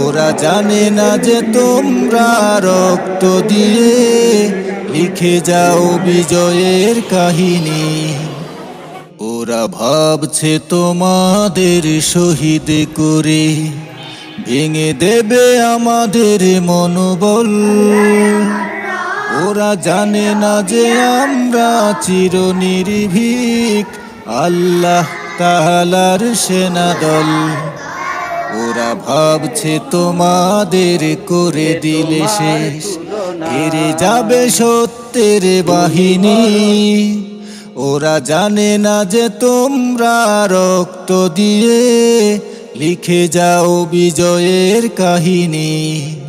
ওরা জানে না যে তোমরা রক্ত দিয়ে লিখে যাও বিজয়ের কাহিনী। ওরা ভাবছে তোমাদের শহীদ করে, ভেঙে দেবে আমাদের মনোবল। ওরা জানে না যে আমরা চির নির্ভীক আল্লাহ তাহালার সেনাদল। ওরা ভাবছে তোমাদের করে দিলে শেষ। হেরে যাবে সত্যের বাহিনী। ওরা জানে না যে তোমরা রক্ত দিয়ে লিখে যাও বিজয়ের কাহিনী।